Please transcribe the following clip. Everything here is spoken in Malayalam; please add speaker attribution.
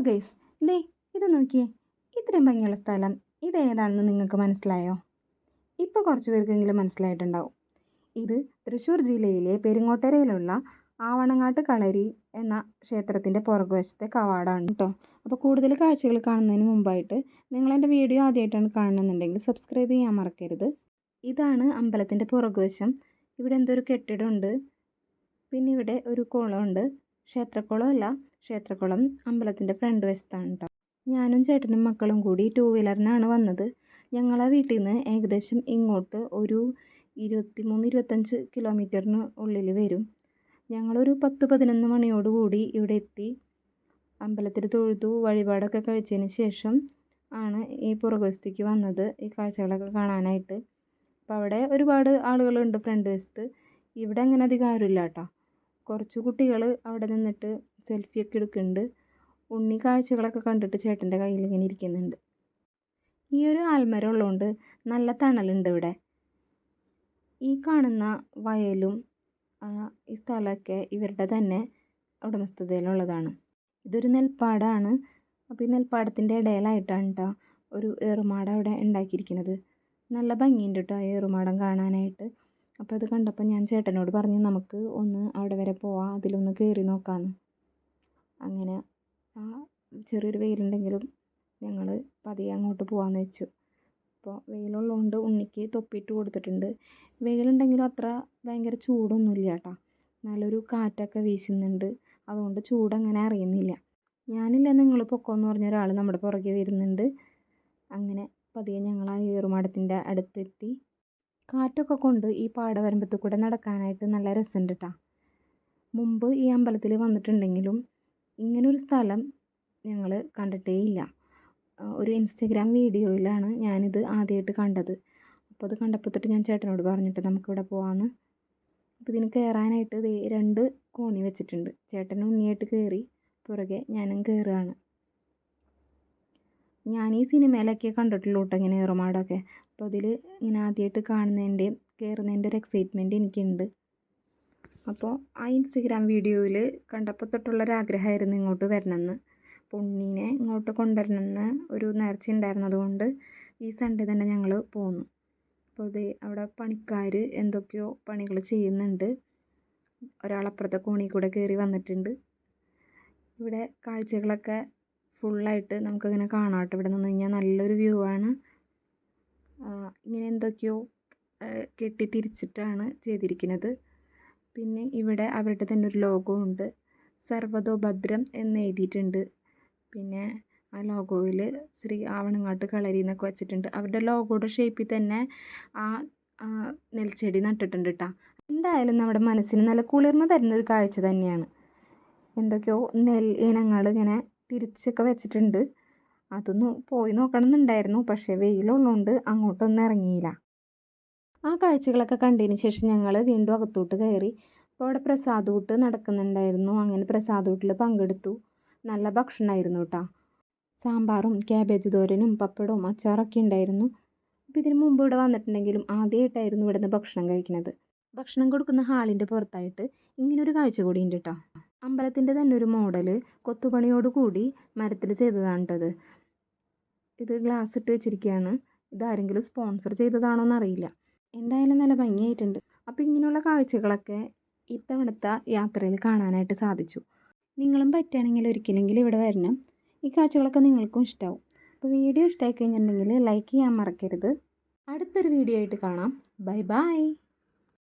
Speaker 1: ഗൈസ് ദേ ഇത് നോക്കിയേ. ഇത്രയും ഭംഗിയുള്ള സ്ഥലം. ഇത് ഏതാണെന്ന് നിങ്ങൾക്ക് മനസ്സിലായോ? ഇപ്പോൾ കുറച്ച് പേർക്കെങ്കിലും മനസ്സിലായിട്ടുണ്ടാവും. ഇത് തൃശ്ശൂർ ജില്ലയിലെ പെരുങ്ങോട്ടരയിലുള്ള ആവണങ്ങാട്ട് കളരി എന്ന ക്ഷേത്രത്തിന്റെ പുറകുവശത്തെ കവാടമാണ് കേട്ടോ. അപ്പോൾ കൂടുതൽ കാഴ്ചകൾ കാണുന്നതിന് മുമ്പായിട്ട് നിങ്ങളെന്റെ വീഡിയോ ആദ്യമായിട്ടാണ് കാണുന്നുണ്ടെങ്കിൽ സബ്സ്ക്രൈബ് ചെയ്യാൻ മറക്കരുത്. ഇതാണ് അമ്പലത്തിന്റെ പുറകുവശം. ഇവിടെ എന്തോ ഒരു കെട്ടിടമുണ്ട്. പിന്നെ ഇവിടെ ഒരു കുളമുണ്ട്. ക്ഷേത്രക്കുളമല്ല ക്ഷേത്രക്കുളം അമ്പലത്തിന്റെ ഫ്രണ്ട് വശത്താണ് കേട്ടോ ഞാനും ചേട്ടനും മക്കളും കൂടി ടൂ വീലറിനാണ് വന്നത്. ഞങ്ങളെ വീട്ടിൽ നിന്ന് ഏകദേശം ഇങ്ങോട്ട് ഒരു ഇരുപത്തി മൂന്ന് ഇരുപത്തഞ്ച് കിലോമീറ്ററിന് ഉള്ളിൽ വരും. ഞങ്ങളൊരു പത്ത് പതിനൊന്ന് മണിയോടുകൂടി ഇവിടെ എത്തി. അമ്പലത്തിൽ തൊഴുതു വഴിപാടൊക്കെ കഴിച്ചതിന് ശേഷം ആണ് ഈ പുറകുവശത്തേക്ക് വന്നത് ഈ കാഴ്ചകളൊക്കെ കാണാനായിട്ട്. അപ്പോൾ അവിടെ ഒരുപാട് ആളുകളുണ്ട് ഫ്രണ്ട് വശത്ത്. ഇവിടെ അങ്ങനെ അധികം ആരുമില്ല കേട്ടോ കുറച്ച് കുട്ടികൾ അവിടെ നിന്നിട്ട് സെൽഫിയൊക്കെ എടുക്കുന്നുണ്ട്. ഉണ്ണി കാഴ്ചകളൊക്കെ കണ്ടിട്ട് ചേട്ടന്റെ കയ്യിൽ ഇങ്ങനെ ഇരിക്കുന്നുണ്ട്. ഈ ഒരു ആൽമരം ഉള്ളതുകൊണ്ട് നല്ല തണലുണ്ട് ഇവിടെ. ഈ കാണുന്ന വയലും ഈ സ്ഥലമൊക്കെ ഇവരുടെ തന്നെ ഉടമസ്ഥതയിലുള്ളതാണ്. ഇതൊരു നെൽപ്പാടാണ്. അപ്പോൾ ഈ നെൽപ്പാടത്തിന്റെ ഇടയിലായിട്ടാണ് കേട്ടോ ഒരു ഏറുമാടം അവിടെ ഉണ്ടാക്കിയിരിക്കുന്നത്. നല്ല ഭംഗിയുണ്ട് കേട്ടോ ഏറുമാടം കാണാനായിട്ട്. അപ്പോൾ അത് കണ്ടപ്പോൾ ഞാൻ ചേട്ടനോട് പറഞ്ഞു നമുക്ക് ഒന്ന് അവിടെ വരെ പോവാം അതിലൊന്ന് കയറി നോക്കാമെന്ന് അങ്ങനെ ആ ചെറിയൊരു വെയിലുണ്ടെങ്കിലും ഞങ്ങൾ പതിയെ അങ്ങോട്ട് പോകാമെന്ന് വെച്ചു. അപ്പോൾ വെയിലുള്ളതുകൊണ്ട് ഉണ്ണിക്ക് തൊപ്പിയിട്ട് കൊടുത്തിട്ടുണ്ട്. വെയിലുണ്ടെങ്കിലും അത്ര ഭയങ്കര ചൂടൊന്നുമില്ല കേട്ടോ. നല്ലൊരു കാറ്റൊക്കെ വീശുന്നുണ്ട്. അതുകൊണ്ട് ചൂടങ്ങനെ അറിയുന്നില്ല. ഞാനില്ല നിങ്ങൾ പൊക്കോന്ന് പറഞ്ഞ ഒരാൾ നമ്മുടെ പുറകെ വരുന്നുണ്ട്. അങ്ങനെ പതിയെ ഞങ്ങൾ ആ ഏറുമാടത്തിന്റെ അടുത്തെത്തി. കാറ്റൊക്കെ കൊണ്ട് ഈ പാടവരമ്പത്ത് കൂടെ നടക്കാനായിട്ട് നല്ല രസമുണ്ട് കേട്ടോ മുമ്പ് ഈ അമ്പലത്തിൽ വന്നിട്ടുണ്ടെങ്കിലും ഇങ്ങനൊരു സ്ഥലം ഞങ്ങൾ കണ്ടിട്ടേ ഇല്ല ഒരു ഇൻസ്റ്റഗ്രാം വീഡിയോയിലാണ് ഞാനിത് ആദ്യമായിട്ട് കണ്ടത്. അപ്പോൾ അത് കണ്ടപ്പോൾ തൊട്ട് ഞാൻ ചേട്ടനോട് പറഞ്ഞിട്ട് നമുക്കിവിടെ പോകാമെന്ന് അപ്പോൾ ഇതിന് കയറാനായിട്ട് രണ്ട് കോണി വെച്ചിട്ടുണ്ട്. ചേട്ടൻ ഉണ്ണിയായിട്ട് കയറി പുറകെ ഞാനും കയറുകയാണ് ഞാൻ ഈ സിനിമയിലൊക്കെ കണ്ടിട്ടുള്ളൂ കേട്ടോ ഇങ്ങനെ ഏറുമാടൊക്കെ. അപ്പോൾ അതിൽ ഇങ്ങനെ ആദ്യമായിട്ട് കാണുന്നതിന്റെയും കയറുന്നതിന്റെ ഒരു എക്സൈറ്റ്മെന്റ് എനിക്കുണ്ട്. അപ്പോൾ ആ ഇൻസ്റ്റഗ്രാം വീഡിയോയിൽ കണ്ടപ്പോൾ തൊട്ടുള്ളൊരാഗ്രഹമായിരുന്നു ഇങ്ങോട്ട് വരണമെന്ന്. പൊണ്ണീനെ ഇങ്ങോട്ട് കൊണ്ടുവരണമെന്ന് ഒരു നേർച്ച ഉണ്ടായിരുന്നതുകൊണ്ട് ഈ സൺഡേ തന്നെ ഞങ്ങൾ പോന്നു. അപ്പോൾ ഇത് അവിടെ പണിക്കാർ എന്തൊക്കെയോ പണികൾ ചെയ്യുന്നുണ്ട്. ഒരാളപ്പുറത്തെ കോണിൽ കൂടെ കയറി വന്നിട്ടുണ്ട്. ഇവിടെ കാഴ്ചകളൊക്കെ ഫുള്ളായിട്ട് നമുക്കിങ്ങനെ കാണാം കേട്ടോ ഇവിടെ നിന്ന് കഴിഞ്ഞാൽ നല്ലൊരു വ്യൂ ആണ്. ഇങ്ങനെ എന്തൊക്കെയോ കെട്ടി തിരിച്ചിട്ടാണ് ചെയ്തിരിക്കുന്നത്. പിന്നെ ഇവിടെ അവരുടെ തന്നെ ഒരു ലോഗോ ഉണ്ട്. സർവതോഭദ്രം എന്ന് എഴുതിയിട്ടുണ്ട്. പിന്നെ ആ ലോഗോയിൽ ശ്രീ ആവണങ്ങാട്ട് കളരി എന്നൊക്കെ വെച്ചിട്ടുണ്ട്. അവരുടെ ലോഗോയുടെ ഷേപ്പിൽ തന്നെ ആ നെൽച്ചെടി നട്ടിട്ടുണ്ട് കേട്ടോ എന്തായാലും നമ്മുടെ മനസ്സിന് നല്ല കുളിർമ തരുന്ന ഒരു കാഴ്ച തന്നെയാണ്. എന്തൊക്കെയോ നെൽ ഇനങ്ങൾ ഇങ്ങനെ തിരിച്ചൊക്കെ വെച്ചിട്ടുണ്ട്. അതൊന്ന് പോയി നോക്കണം എന്നുണ്ടായിരുന്നു പക്ഷേ വെയിലുള്ളതുകൊണ്ട് അങ്ങോട്ടൊന്നും ഇറങ്ങിയില്ല. ആ കാഴ്ചകളൊക്കെ കണ്ടതിന് ശേഷം ഞങ്ങൾ വീണ്ടും അകത്തോട്ട് കയറി. അപ്പോൾ അവിടെ പ്രസാദൂട്ട് നടക്കുന്നുണ്ടായിരുന്നു. അങ്ങനെ പ്രസാദൂട്ടിൽ പങ്കെടുത്തു. നല്ല ഭക്ഷണമായിരുന്നു കേട്ടോ. സാമ്പാറും ക്യാബേജ് തോരനും പപ്പടവും അച്ചാറൊക്കെ ഉണ്ടായിരുന്നു. അപ്പോൾ ഇതിന് മുമ്പ് ഇവിടെ വന്നിട്ടുണ്ടെങ്കിലും ആദ്യമായിട്ടായിരുന്നു ഇവിടുന്ന് ഭക്ഷണം കഴിക്കുന്നത്. ഭക്ഷണം കൊടുക്കുന്ന ഹാളിന്റെ പുറത്തായിട്ട് ഇങ്ങനൊരു കാഴ്ച കൂടി ഉണ്ട് കേട്ടോ അമ്പലത്തിന്റെ തന്നെ ഒരു മോഡൽ കൊത്തുപണിയോട് കൂടി മരത്തിൽ ചെയ്തതാണ് ഇത്. ഗ്ലാസ് ഇട്ട് വെച്ചിരിക്കുകയാണ് ഇതാരെങ്കിലും സ്പോൺസർ ചെയ്തതാണോ എന്നറിയില്ല. എന്തായാലും നല്ല ഭംഗിയായിട്ടുണ്ട്. അപ്പോൾ ഇങ്ങനെയുള്ള കാഴ്ചകളൊക്കെ ഇത്തവണത്തെ യാത്രയിൽ കാണാനായിട്ട് സാധിച്ചു. നിങ്ങളും പറ്റുകയാണെങ്കിൽ ഒരിക്കലെങ്കിലും ഇവിടെ വരണം. ഈ കാഴ്ചകളൊക്കെ നിങ്ങൾക്കും ഇഷ്ടമാവും അപ്പോൾ വീഡിയോ ഇഷ്ടമായി കഴിഞ്ഞിട്ടുണ്ടെങ്കിൽ ലൈക്ക് ചെയ്യാൻ മറക്കരുത്. അടുത്തൊരു വീഡിയോ ആയിട്ട് കാണാം. Bye bye